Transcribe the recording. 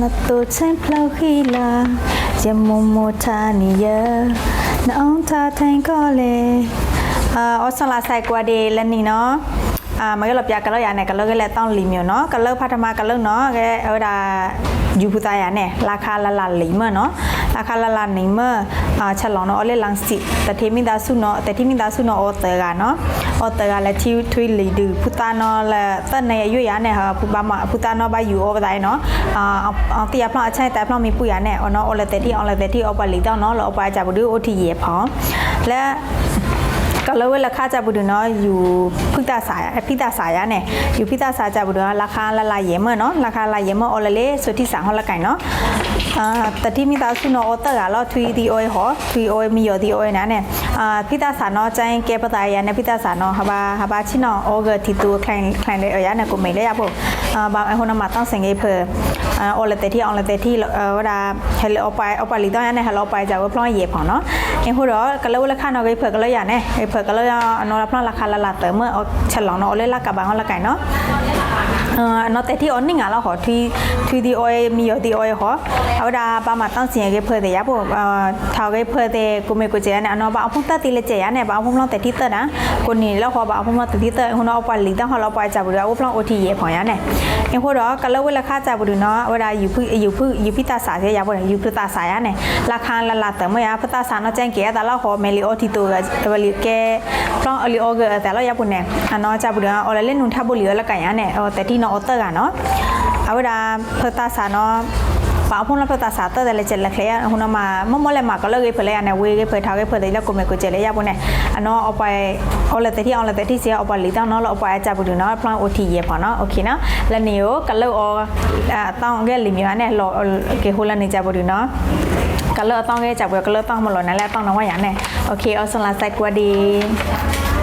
na to chen plau khila je mo mo tha ni ya na ong tha thain ko le ออสลาไซกวาเดลนี่เนาะ အာမရလပြကလောက်ရနဲ့ကလောက်ကလည်းတောင်းလီမျိုးနော်ကလောက်ဖတ်ထမကလောက်နော်ကဲဟိုဒါယူပူတာရနဲ့လာခလာလာလိမနော်လာခလာလာနေမအာချက်လောင်းနော်အလေလန်စီတထေမိသားစုနော်တထေမိသားစုနော်အော်တကနော်အော်တကလည်းချီထွေးလီဒူပူတာနော်လည်းတနေရွေရနဲ့ဟာပူပါမပူတာနော်ဘာယူအော်တိုင်းနော်အာတီယပလအချိုင်တိုင်ပလမီပူရနဲ့အော်နော်အော်လည်းတတိအော်လည်းတတိအော်ပါလီတော့နော်လောအပါကြဘူးဒူအိုတီရေဖောင်းလက် ก็เลยเวลาค่าจะบุดูเนาะอยู่พิตาสายพิตาสายเนี่ยอยู่พิตาสายจะบุดูราคาละลายเยเมื่อเนาะราคาละเยเมื่อออลเลสุดที่สามหอละไก่เนาะอ่าแต่ที่มีตาสุนออเตอร์อะเราทุยดีโอยหอทุยโอยมีอยู่ดีโอยนะเนี่ยอ่าพิตาสาเนาะใจแกปตายาเนี่ยพิตาสาเนาะฮาบาฮาบาชิเนาะโอเกที่ตัวแคลนแคลนเลยเอ้ยเนี่ยกูไม่ได้ยาปุ๊อ่าบางไอ้คนมาต้องเสียงเอเพออออลเตที่ออลเตที่เอ่อเวลาเฮลเอไปเอาไปลีต้องเนี่ยเฮลเอาไปจะว่าพลอยเย่พอเนาะ เอ็งหัวเราะก็เลยเวลาค่าเนาะก็เผื่อก็เลยอย่างเนี่ยเผื่อก็เลยเนารับราคาละลาเติมเมื่อเอาฉลองเนาะเลยลากับบางละไก่เนาะ เออเนาะแต่ที่ออนนี่งาเราขอทีทีดีโอมีอยู่ดีโอขอเอาดาปามาตั้งเสียงก็เผื่อแต่ยาปุ๊เอ่อท่าก็เผื่อแต่กูไม่กูเจเนี่ยเนาะบาพุ่งตาตีเลยเจเนี่ยบ้าพุ่งลองแต่ที่เตอร์นะคนนี้แล้วขอบ้าพุ่งลองแต่ที่เตอร์คนเอาไปลีตั้งเขาเราไปจับบุรีเอาพลองโอทีเย่พอเนี่ยเนี่ยเอ็งหัวเราก็เลยเวลาค่าจับบุรีเนาะเวลาอยู่พึ่งอยู่พึ่งอยู่พิตาสายเสียยาบุรีอยู่พิตาสายเนี่ยราคาละละเติมเมื่อยาพิตาสายเนาแจ้งเกียแต่เราขอเมลิโอทีตัวเวลิแกพลองอลิโอเกอแต่เรายาปุ่นเนี่ยอันเนาะจับบุรีเอาเล่นนุ่นทับบุหรีแล้วกันเนี่ยแต่ที่นาะออเตอร์กันเนาะเอาเวลาพิตาสาเนาะ ปาพงla pata sa ta le chel la khleya huna ma mo mo le ma ka le ge phele ya ne we ge phe tha ge phe de la ko me ko chel ya bu ne ano opai ole te thi on le te thi sia opai li ta no lo opai cha bu no plan o thi ye pha no okay na la ne yo ka lo o ta ge li mi ne lo ke ho la ne cha bu no ก็เลิกต้องเกจับก็เลิกต้องมาหล่นนั่นแหละต้องน้องว่าอย่างเนี่ยโอเคเอาสลัดใส่กัวดี